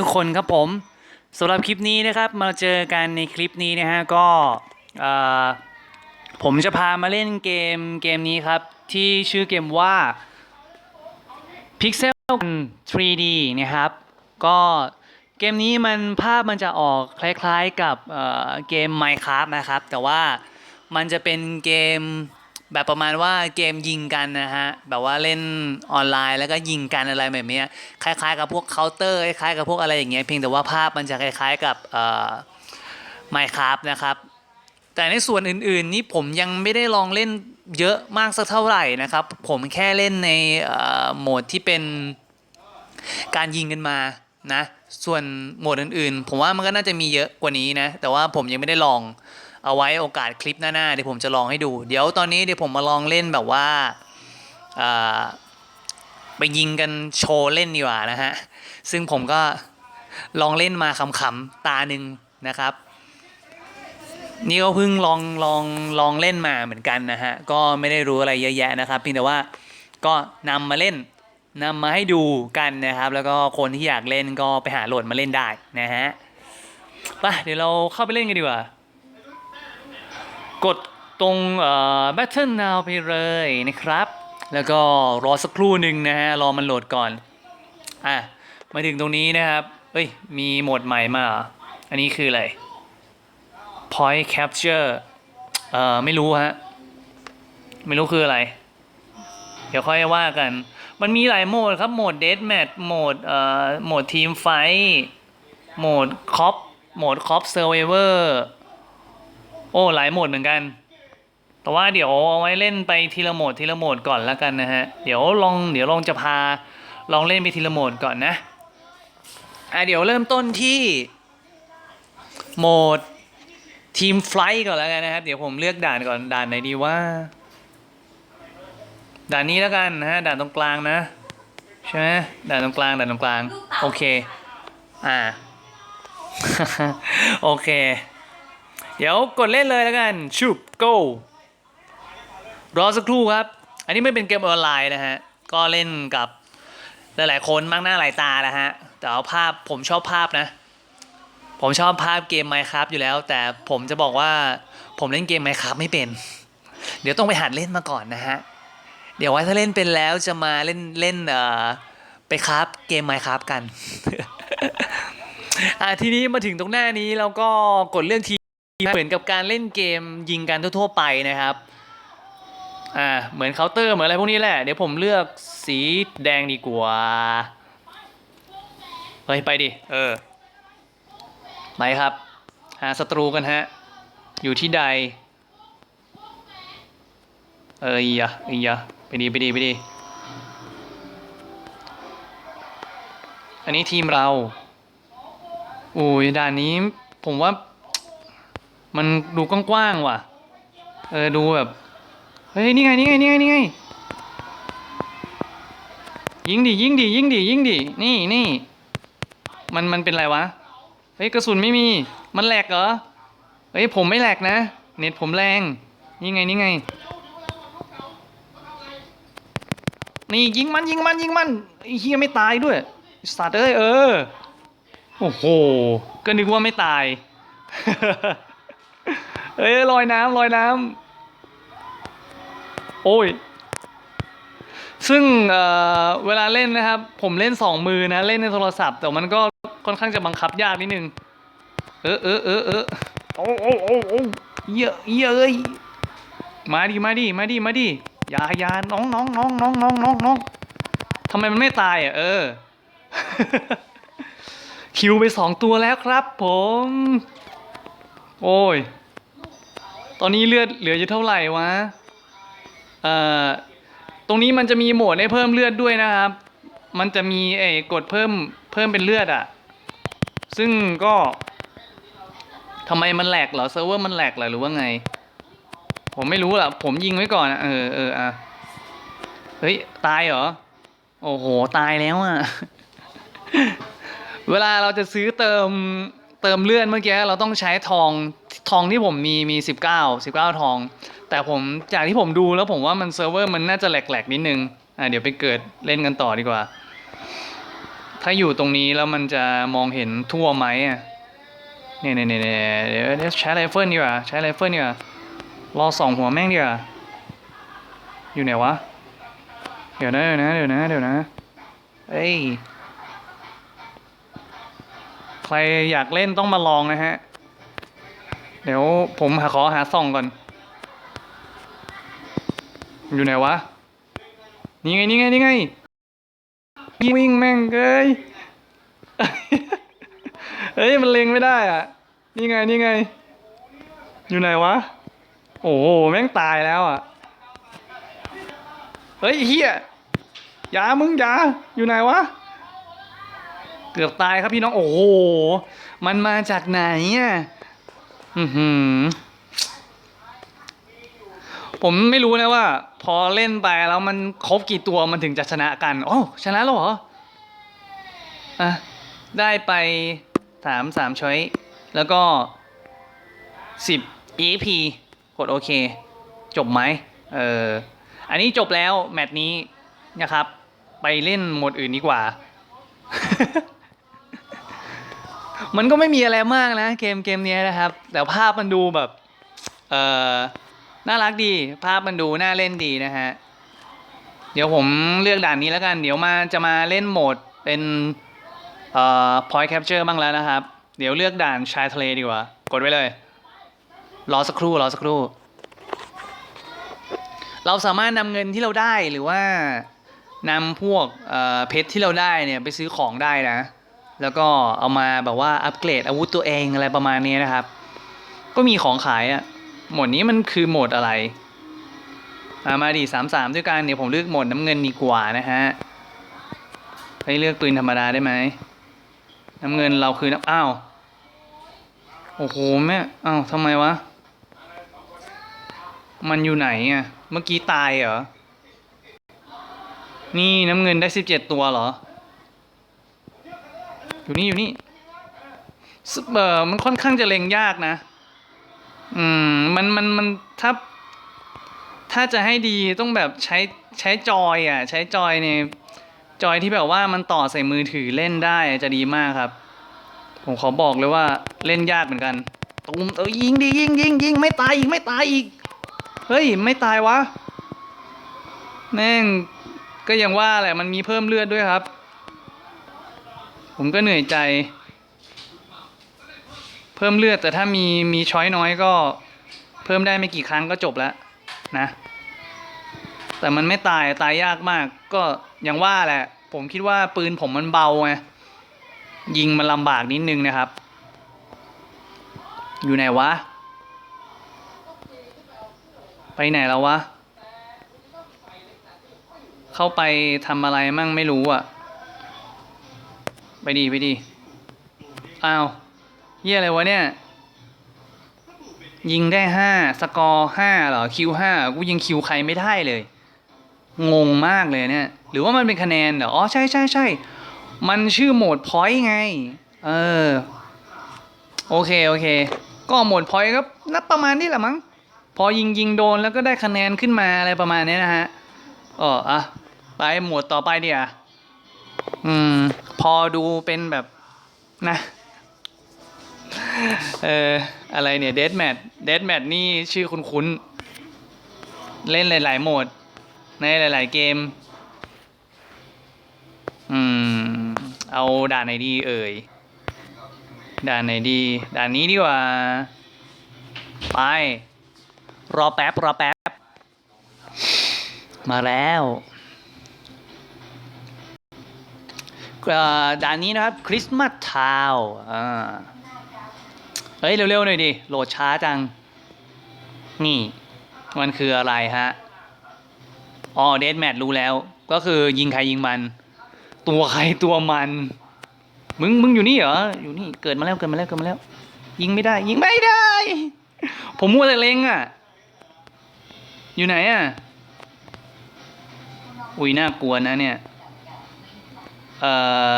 ทุกคนครับผมสำหรับคลิปนี้นะครับ มาเจอกันในคลิปนี้นะฮะก็ผมจะพามาเล่นเกมเกมนี้ครับ ที่ชื่อเกมว่า Pixel 3D นะครับ ก็เกมนี้มันภาพมันจะออกคล้ายๆกับเอ่อเกม Minecraft นะครับ แต่ว่ามันจะเป็นเกม แบบประมาณว่าเกมยิงกันนะฮะแบบว่าเล่นออนไลน์แล้วก็ยิงกันอะไรแบบนี้คล้ายๆ กับพวกเคาน์เตอร์คล้ายๆกับพวกอะไรอย่างเงี้ยเพียงแต่ว่าภาพมันจะคล้ายๆกับเอ่อ Minecraft นะครับแต่ในส่วนอื่นๆนี่ผมยังไม่ได้ลองเล่นเยอะมากสักเท่าไหร่นะครับ ผมแค่เล่นในเอ่อโหมดที่เป็นการยิงกันมานะส่วนโหมดอื่นๆ ผมว่ามันก็น่าจะมีเยอะกว่านี้นะแต่ว่าผมยังไม่ได้ลอง เอาไว้โอกาสคลิปหน้าๆเดี๋ยวผมจะลองให้ดู เดี๋ยวตอนนี้เดี๋ยวผมมาลองเล่นแบบว่าไปยิงกันโชว์เล่นดีกว่านะฮะ ซึ่งผมก็ลองเล่นมาขำๆตาหนึ่งนะครับ นี่ก็เพิ่งลองลองลองเล่นมาเหมือนกันนะฮะ ก็ไม่ได้รู้อะไรเยอะแยะนะครับเพียงแต่ว่าก็นำมาเล่นนำมาให้ดูกันนะครับ แล้วก็คนที่อยากเล่นก็ไปหาโหลดมาเล่นได้นะฮะไปเดี๋ยวเราเข้าไปเล่นกันดีกว่า กดตรงเอ่อ Battle Now ไปเลยนะครับ แล้วก็รอสักครู่หนึ่งนะฮะ รอมันโหลดก่อน อะ มาถึงตรงนี้นะครับเอ้ย มีโหมดใหม่มา อันนี้คืออะไร point capture เอ่อ ไม่รู้ฮะ ไม่รู้คืออะไร เดี๋ยวค่อยว่ากัน มันมีหลายโหมดครับ โหมด death match โหมด เอ่อ โหมด team fight โหมด cop โหมด cop survivor โอ้หลายโหมดเหมือนกัน แต่ว่าเดี๋ยวเอาไว้เล่นไปทีละโหมดทีละโหมดก่อนแล้วกันนะฮะ เดี๋ยวลองเดี๋ยวลองจะพาลองเล่นไปทีละโหมดก่อนนะ อะเดี๋ยวเริ่มต้นที่โหมดทีมไฟล์ก่อนแล้วกันนะครับ เดี๋ยวผมเลือกด่านก่อนด่านไหนดีว่า ด่านนี้แล้วกันนะฮะด่านตรงกลางนะใช่ไหมด่านตรงกลางด่านตรงกลาง โอเค อ่า โอเค เดี๋ยวกดเล่นเลยแล้วกันชุบ go รอสักครู่ครับ อันนี้ไม่เป็นเกมออนไลน์นะฮะ ก็เล่นกับหลายๆคนมากหน้าหลายตาแล้วฮะ แต่เอาภาพผมชอบภาพนะ ผมชอบภาพเกม Minecraft อยู่แล้ว แต่ผมจะบอกว่าผมเล่นเกม Minecraft ไม่เป็น เดี๋ยวต้องไปหัดเล่นมาก่อนนะฮะ เดี๋ยวไว้ถ้าเล่นเป็นแล้วจะมาเล่นเล่นเอ่อไปคราฟเกม Minecraft กันอะทีนี้มาถึงตรงหน้านี้เราก็กดเรื่องที เหมือนกับการเล่นเกมยิงกันทั่วๆไปนะครับ อ่า เหมือนเคาน์เตอร์เหมือนอะไรพวกนี้แหละ เดี๋ยวผมเลือกสีแดงดีกว่า เฮ้ย ไปดิ เออไปครับ หาศัตรูกันฮะ อยู่ที่ใด เอ้ยอะเอ้ยอะไปดีไปดีไปดี อันนี้ทีมเรา อุ้ยด่านนี้ผมว่า มันดูกว้างๆว่ะ เออดูแบบ เฮ้ยนี่ไงนี่ไงนี่ไงนี่ไง ยิงดิยิงดิยิงดิยิงดิ นี่นี่ มันมันเป็นไรวะ เฮ้ยกระสุนไม่มี มันแหลกเหรอ เฮ้ยผมไม่แหลกนะ เน็ตผมแรง นี่ไงนี่ไง นี่ยิงมันยิงมันยิงมันไอ้เฮียไม่ตายด้วยไอ้สัตว์เอ้ยเออ โอ้โห ก็นึกว่าไม่ตาย เอ้ยลอยน้ำลอยน้ำโอ้ย ซึ่งเเวลาเล่นนะครับ ผมเล่นสองมือนะ เล่นในโทรศัพท์ แต่มันก็ค่อนข้างจะบังคับยากนิดนึง เออเออเออเออโอ้โอ้โอ้โอ้เยอะเยอะเอ้ยมาดิมาดิมาดิมาดิอย่าอย่าน้องน้องน้องน้องน้องน้องน้องทำไมมันไม่ตายอะเออ คิวไปสองตัวแล้วครับผม โอ้ย ตอนนี้เลือดเหลืออยู่เท่าไหร่วะเอ่อตรงนี้มันจะมีโหมดให้เพิ่มเลือดด้วยนะครับ มันจะมีไอ้กดเพิ่มเพิ่มเป็นเลือดอะซึ่งก็ทำไมมันแหลกเหรอเซิร์ฟเวอร์มันแหลกเหรอหรือว่าไง ผมไม่รู้ล่ะ ผมยิงไว้ก่อนอะเออเอออะเฮ้ย ตายเหรอ โอ้โห ตายแล้วอะ เวลาเราจะซื้อเติมเติมเลือดเมื่อกี้เราต้องใช้ทอง ทองที่ผมมีมีสิบเก้าสิบเก้าทอง แต่ผมจากที่ผมดูแล้วผมว่ามันเซิร์ฟเวอร์มันน่าจะแหลกๆนิดนึงอะเดี๋ยวไปเกิดเล่นกันต่อดีกว่า ถ้าอยู่ตรงนี้แล้วมันจะมองเห็นทั่วไหมอะเนี่ยเนี่ยเนี่ยเน่เดี๋ยวเดี๋ยวใช้ไรเฟิลดีกว่าใช้ไรเฟิลดีกว่ารอสองหัวแม่งดีกว่าอยู่ไหนวะ เดี๋ยวนะเดี๋ยวนะเดี๋ยวนะเดี๋ยวนะเอ้ยใครอยากเล่นต้องมาลองนะฮะ เดี๋ยวผมหาขอหาส่องก่อน อยู่ไหนวะ นี่ไงนี่ไงนี่ไงวิ่งแม่งเอ้ยเฮ้ยมันเล็งไม่ได้อะ นี่ไงนี่ไง อยู่ไหนวะ โอ้โหแม่งตายแล้วอะ เฮ้ยเฮียยามึงยาอยู่ไหนวะ เกือบตายครับพี่น้อง โอ้โห มันมาจากไหนอะ อือหือ ผมไม่รู้นะว่า พอเล่นไปแล้วมันครบกี่ตัวมันถึงจะชนะกันโอ๋อชนะแล้วเหรออะได้ไปสามสามช้อยแล้วก็สิบ EP กดโอเค จบไหมเอออันนี้จบแล้ว แมตช์นี้นะครับ ไปเล่นโหมดอื่นดีกว่า มันก็ไม่มีอะไรมากนะ เกมเกมนี้นะครับ แต่ภาพมันดูแบบเออน่ารักดี ภาพมันดูน่าเล่นดีนะฮะ เดี๋ยวผมเลือกด่านนี้แล้วกัน เดี๋ยวมาจะมาเล่นโหมดเป็นเอ่อ point capture บ้างแล้วนะครับ เดี๋ยวเลือกด่านชายทะเลดีกว่า กดไว้เลย รอสักครู่ รอสักครู่ เราสามารถนำเงินที่เราได้หรือว่านำพวกเอ่อเพชรที่เราได้เนี่ยไปซื้อของได้นะ แล้วก็เอามาแบบว่าอัปเกรดอาวุธตัวเองอะไรประมาณนี้นะครับ ก็มีของขายอะโหมดนี้มันคือโหมดอะไรอ่ามาดิสามสามด้วยกันเดี๋ยวผมเลือกโหมดน้ำเงินดีกว่านะฮะให้เลือกปืนธรรมดาได้ไหมน้ำเงินเราคือน้ำอ้าว โอ้โหแม่อ้าวทำไมวะ มันอยู่ไหนอะ เมื่อกี้ตายเหรอ นี่น้ำเงินได้สิบเจ็ดตัวเหรอ อยู่นี่อยู่นี่ซึเออมันค่อนข้างจะเล็งยากนะ อืม มันมันมันถ้าถ้าจะให้ดีต้องแบบใช้ใช้จอยอะ ใช้จอยในจอยที่แบบว่ามันต่อใส่มือถือเล่นได้จะดีมากครับ ผมขอบอกเลยว่าเล่นยากเหมือนกันตูมเออยิงดิยิงยิงยิงไม่ตายอีกไม่ตายอีก เฮ้ย ไม่ตายวะแม่งก็ยังว่าแหละมันมีเพิ่มเลือดด้วยครับ ผมก็เหนื่อยใจ เพิ่มเลือดแต่ถ้ามีมีช้อยน้อยก็ เพิ่มได้ไม่กี่ครั้งก็จบแล้วนะ แต่มันไม่ตายตายยากมาก ก็อยังว่าแหละ ผมคิดว่าปืนผมมันเบาไงยิงมันลำบากนิดนึงนะครับ อยู่ไหนวะ ไปไหนแล้ววะ เข้าไปทำอะไรมั่งไม่รู้อะ ไปดีไปดีอ้าวเยี่ยอะไรวะเนี่ย ยิงได้ห้าสกอร์ห้าเหรอคิวห้ากูยิงคิวใครไม่ได้เลย งงมากเลยเนี่ย หรือว่ามันเป็นคะแนนเหรออ๋อใช่ใช่ใช่มันชื่อโหมดพอยต์ไง เออ โอเค โอเค ก็โหมดพอยต์ก็นับประมาณนี้แหละมั้ง พอยิงยิงโดนแล้วก็ได้คะแนนขึ้นมาอะไรประมาณนี้นะฮะอ๋ออะ ไปหมวดต่อไปเดี๋ยวอืม พอดูเป็นแบบนะเอออะไรเนี่ยเด a แมทเด a แมทนี่ชื่อคุ้นๆ เล่นหลาย ๆ โหมด ในหลาย ๆ เกม อืม เอาด่านไหนดีเอ่ย ด่านไหนดี ด่านนี้ดีกว่า ไป รอแป๊บ รอแป๊บ มาแล้ว ด่านนี้นะครับคริสต์มาสทาวเฮ้ย เร็วๆหน่อยดิ โหลดช้าจัง นี่ มันคืออะไรฮะ อ๋อเดดแมทรู้แล้ว ก็คือยิงใครยิงมัน ตัวใครตัวมัน มึงมึงอยู่นี่เหรอ อยู่นี่ เกิดมาแล้วเกิดมาแล้วเกิดมาแล้ว ยิงไม่ได้ ยิงไม่ได้ ผมมัวแต่เล็งอะ อยู่ไหนอะ อุ้ยน่ากลัวนะเนี่ย เอ่อ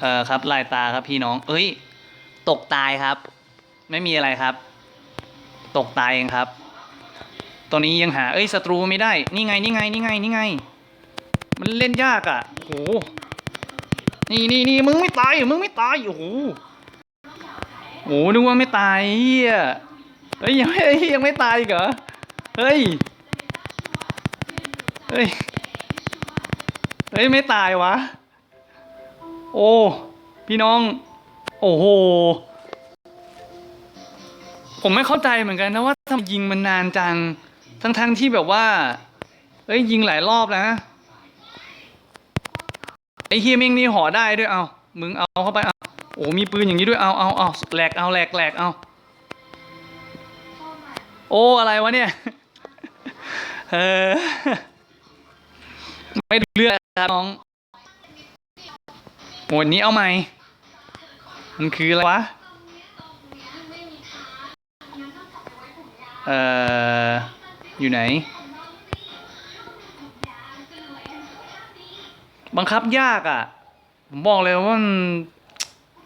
เอ่อครับลายตาครับพี่น้อง เอ้ย ตกตายครับ ไม่มีอะไรครับ ตกตายเองครับ ตอนนี้ยังหา เอ้ยศัตรูไม่ได้ นี่ไงนี่ไงนี่ไงนี่ไง มันเล่นยากอะ่ะโหนี่นี่นี่มึงไม่ตายมึงไม่ตายโอ้โหโอ้โหนึกว่าไม่ตายเฮียเฮ้ยยังไม่ยังไม่ตายอีกเหรอเฮ้ยเฮ้ยเฮ้ยไม่ตายวะ โอ้ พี่น้อง โอ้โห ผมไม่เข้าใจเหมือนกันนะว่าทำไมยิงมันนานจัง ทั้งๆที่แบบว่า เอ้ยยิงหลายรอบนะไอ้เฮียเมงนี่ห่อได้ด้วยเอามึงเอาเข้าไปเอาโอ้มีปืนอย่างนี้ด้วยเอาเอาเอาแหลกเอาแหลกแหลกเอาโอ้อะไรวะเนี่ยเออไม่ดูเรื่องครับน้อง หมวดนี้เอาไหมมันคืออะไรวะ เอ่อ อยู่ไหน บังคับยากอะ ผมบอกเลยว่ามัน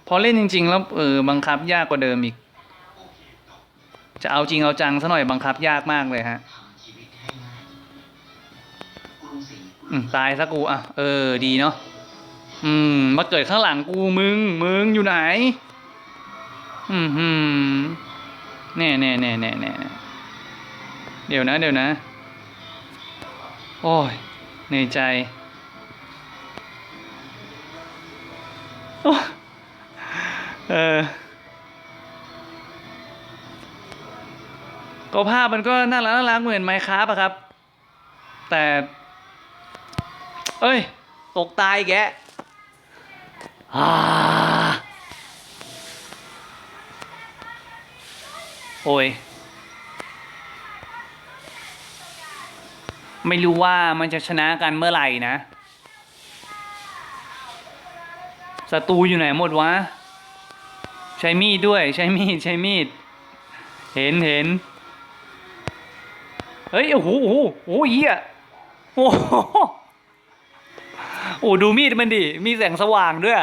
พอเล่นจริง ๆ แล้วเออบังคับยากกว่าเดิมอีก จะเอาจริงเอาจังซะหน่อยบังคับยากมากเลยฮะอืมตายซะกูอะ เออ ดีเนาะ อืม มาเกิดข้างหลังกูมึง มึงอยู่ไหน อืมหืมแน่แน่แน่แน่แน่เดี๋ยวนะ เดี๋ยวนะ โอ้ยเหนื่อยใจโอ้เออก็ภาพมันก็น่ารักน่ารักเหมือนไมค์ครับอะครับ แต่ เอ้ย ตกตายแก โอ้ย ไม่รู้ว่ามันจะชนะกันเมื่อไหร่นะศัตรูอยู่ไหนหมดวะ ใช้มีดด้วย ใช้มีด ใช้มีด เห็นเห็น เฮ้ย โอ้โห โอ้โหเหี้ยโอ้โหโอ้ดูมีดมันดิ มีแสงสว่างด้วย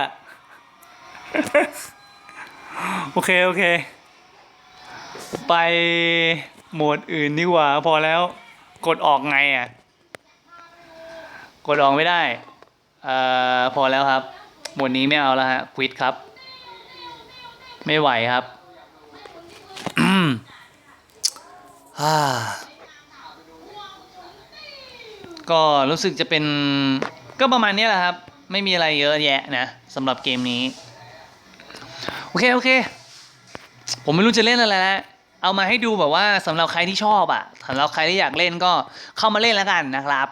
โอเค โอเค ไปโหมดอื่นดีกว่า พอแล้ว กดออกไงอะ กดออกไม่ได้ เอ่อ พอแล้วครับ โหมดนี้ไม่เอาแล้วฮะควิดครับ ไม่ไหวครับก็รู้สึกจะเป็นก็ประมาณนี้แหละครับ ไม่มีอะไรเยอะแยะนะสำหรับเกมนี้ โอเค โอเค ผมไม่รู้จะเล่นอะไรแล้วเอามาให้ดูแบบว่าสำหรับใครที่ชอบอะ่ะสำหรับใครที่อยากเล่นก็เข้ามาเล่นแล้วกันนะครับ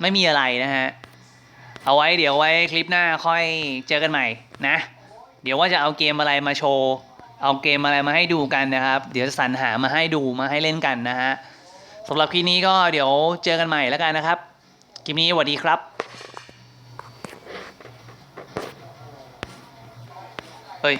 ไม่มีอะไรนะฮะ เอาไว้เดี๋ยวไว้คลิปหน้าค่อยเจอกันใหม่นะ เดี๋ยวว่าจะเอาเกมอะไรมาโชว์ เอาเกมอะไรมาให้ดูกันนะครับ เดี๋ยวจะสรรหามาให้ดูมาให้เล่นกันนะฮะสำหรับคลิปนี้ก็เดี๋ยวเจอกันใหม่แล้วกันนะครับ คลิปนี้สวัสดีครับ เฮ้ย